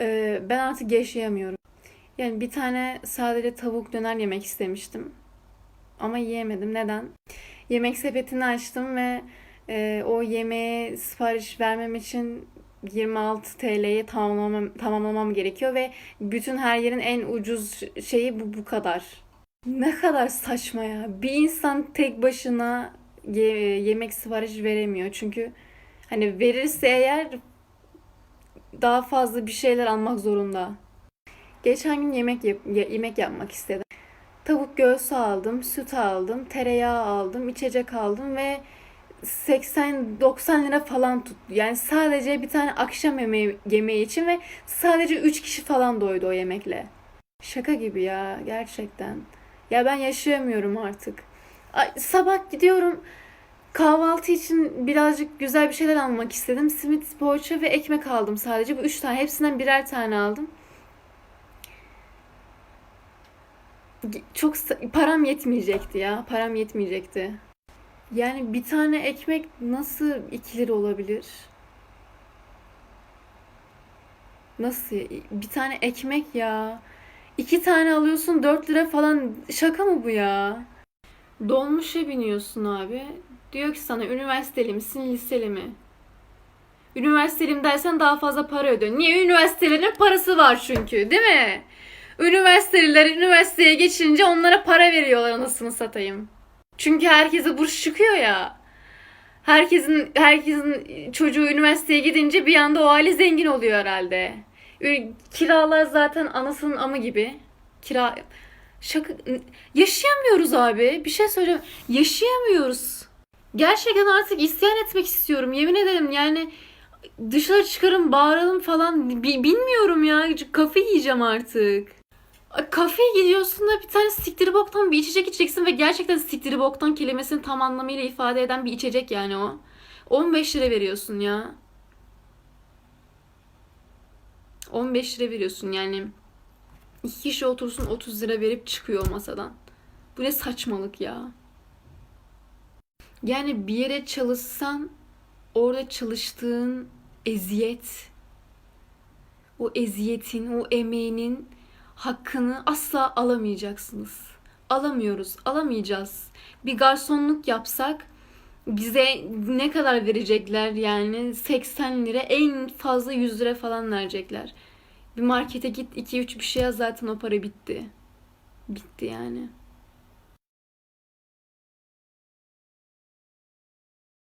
Ee, ben artık yaşayamıyorum. Yani bir tane sadece tavuk döner yemek istemiştim. Ama yiyemedim. Neden? Yemek sepetini açtım ve e, o yemeğe sipariş vermem için 26 TL'ye tamamlamam, tamamlamam gerekiyor ve bütün her yerin en ucuz şeyi bu bu kadar. Ne kadar saçma ya. Bir insan tek başına ye- yemek sipariş veremiyor. Çünkü hani verirse eğer daha fazla bir şeyler almak zorunda. Geçen gün yemek yap- ye- yemek yapmak istedim. Tavuk göğsü aldım, süt aldım, tereyağı aldım, içecek aldım ve 80-90 lira falan tuttu. Yani sadece bir tane akşam yemeği, yemeği için ve sadece 3 kişi falan doydu o yemekle. Şaka gibi ya gerçekten. Ya ben yaşayamıyorum artık. Ay, sabah gidiyorum kahvaltı için birazcık güzel bir şeyler almak istedim. Simit, poğaça ve ekmek aldım sadece. Bu üç tane. Hepsinden birer tane aldım. Çok param yetmeyecekti ya. Param yetmeyecekti. Yani bir tane ekmek nasıl 2 lira olabilir? Nasıl? Bir tane ekmek ya. İki tane alıyorsun 4 lira falan. Şaka mı bu ya? Dolmuşa biniyorsun abi. Diyor ki sana üniversiteli misin, liseli mi? Üniversiteliyim dersen daha fazla para ödüyor. Niye? Üniversitelerin parası var çünkü, değil mi? Üniversiteliler üniversiteye geçince onlara para veriyorlar anasını satayım. Çünkü herkese burs çıkıyor ya. Herkesin herkesin çocuğu üniversiteye gidince bir anda o aile zengin oluyor herhalde. Kiralar zaten anasının amı gibi. Kira şaka yaşayamıyoruz abi. Bir şey söyleyeceğim. Yaşayamıyoruz. Gerçekten artık isyan etmek istiyorum. Yemin ederim yani dışarı çıkarım bağıralım falan Bi- bilmiyorum ya. Kafe yiyeceğim artık. Kafeye gidiyorsun da bir tane siktiri boktan bir içecek içeceksin ve gerçekten siktiri boktan kelimesini tam anlamıyla ifade eden bir içecek yani o. 15 lira veriyorsun ya. 15 lira veriyorsun yani. İki kişi otursun 30 lira verip çıkıyor masadan. Bu ne saçmalık ya. Yani bir yere çalışsan orada çalıştığın eziyet, o eziyetin, o emeğinin hakkını asla alamayacaksınız. Alamıyoruz, alamayacağız. Bir garsonluk yapsak bize ne kadar verecekler yani 80 lira en fazla 100 lira falan verecekler. Bir markete git 2-3 bir şey yaz zaten o para bitti. Bitti yani.